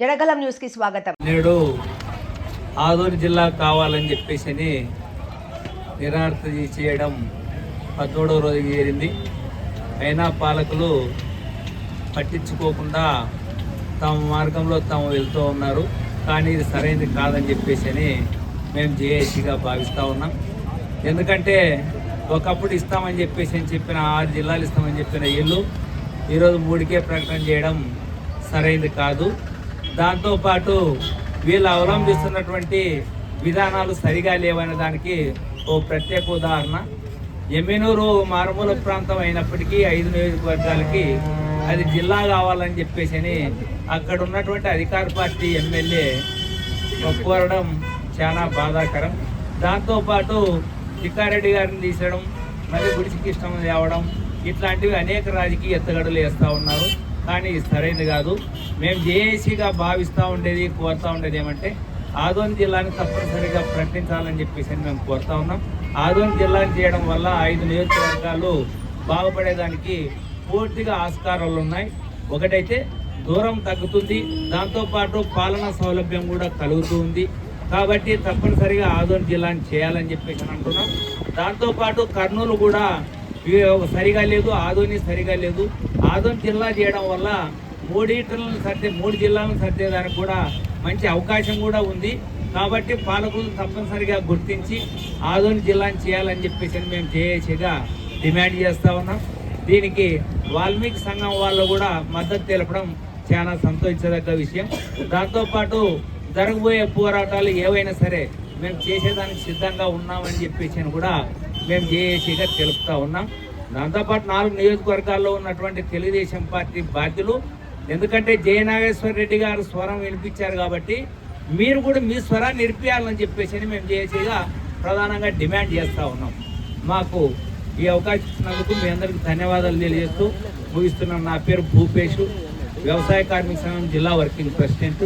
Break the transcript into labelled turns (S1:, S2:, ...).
S1: జడగలం న్యూస్కి స్వాగతం.
S2: నేడు ఆదూరు జిల్లా కావాలని చెప్పేసి నిరార్థ చేయడం పదమూడవ రోజు చేరింది అయినా పాలకులు పట్టించుకోకుండా తమ మార్గంలో తాము వెళ్తూ ఉన్నారు. కానీ ఇది సరైనది కాదని చెప్పేసి మేము జేఏసీగా భావిస్తూ ఉన్నాం. ఎందుకంటే ఒకప్పుడు ఇస్తామని చెప్పేసి అని చెప్పిన ఆరు జిల్లాలు ఇస్తామని చెప్పిన ఇల్లు ఈరోజు మూడికే ప్రకటన చేయడం సరైనది కాదు. దాంతోపాటు వీళ్ళు అవలంబిస్తున్నటువంటి విధానాలు సరిగా లేవనే దానికి ఓ ప్రత్యేక ఉదాహరణ. ఎమ్మెనూరు మారుమూల ప్రాంతం అయినప్పటికీ ఐదు నియోజకవర్గాలకి అది జిల్లా కావాలని చెప్పేసి అని అక్కడ ఉన్నటువంటి అధికార పార్టీ ఎమ్మెల్యే కోరడం చాలా బాధాకరం. దాంతోపాటు చిక్కారెడ్డి గారిని తీసడం మరి గుడిసి కృష్ణం తేవడం ఇట్లాంటివి అనేక రాజకీయ ఎత్తగడులు వేస్తూ ఉన్నారు. కానీ సరైనది కాదు. మేము జేఏసీగా భావిస్తూ ఉండేది కోరుతూ ఉండేది ఏమంటే ఆదోన్ జిల్లాని తప్పనిసరిగా ప్రకటించాలని చెప్పేసి అని మేము కోరుతా ఉన్నాం. ఆదోన్ జిల్లాని చేయడం వల్ల ఐదు నియోజకవర్గాలు బాగుపడేదానికి పూర్తిగా ఆస్కారాలు ఉన్నాయి. ఒకటైతే దూరం తగ్గుతుంది దాంతోపాటు పాలనా సౌలభ్యం కూడా కలుగుతుంది కాబట్టి తప్పనిసరిగా ఆదోన్ జిల్లాని చేయాలని చెప్పేసి అని అంటున్నాం. దాంతోపాటు కర్నూలు కూడా సరిగా లేదు ఆదోని సరిగా లేదు. ఆదోని జిల్లా చేయడం వల్ల మూడిట్లను సర్దే మూడు జిల్లాలను సర్దేదానికి కూడా మంచి అవకాశం కూడా ఉంది. కాబట్టి పాలకులు తప్పనిసరిగా గుర్తించి ఆదోని జిల్లాను చేయాలని చెప్పేసి అని మేము చేసేగా డిమాండ్ చేస్తూ ఉన్నాం. దీనికి వాల్మీకి సంఘం వాళ్ళు కూడా మద్దతు తెలపడం చాలా సంతోషించదగ్గ విషయం. దాంతోపాటు జరగబోయే పోరాటాలు ఏవైనా సరే మేము చేసేదానికి సిద్ధంగా ఉన్నామని చెప్పేసి అని కూడా మేము జేఏసీగా తెలుపుతా ఉన్నాం. దాంతోపాటు నాలుగు నియోజకవర్గాల్లో ఉన్నటువంటి తెలుగుదేశం పార్టీ బాధ్యులు ఎందుకంటే జయనాగేశ్వర రెడ్డి గారు స్వరం వినిపించారు కాబట్టి మీరు కూడా మీ స్వరాన్ని నిలిపియాలని చెప్పేసి అని మేము జేఏసీగా ప్రధానంగా డిమాండ్ చేస్తూ ఉన్నాం. మాకు ఈ అవకాశం ఇచ్చినందుకు మీ అందరికీ ధన్యవాదాలు తెలియజేస్తూ ముగిస్తున్నాను. నా పేరు భూపేష్ వ్యవసాయ కార్మిక సంఘం జిల్లా వర్కింగ్ ప్రెసిడెంట్.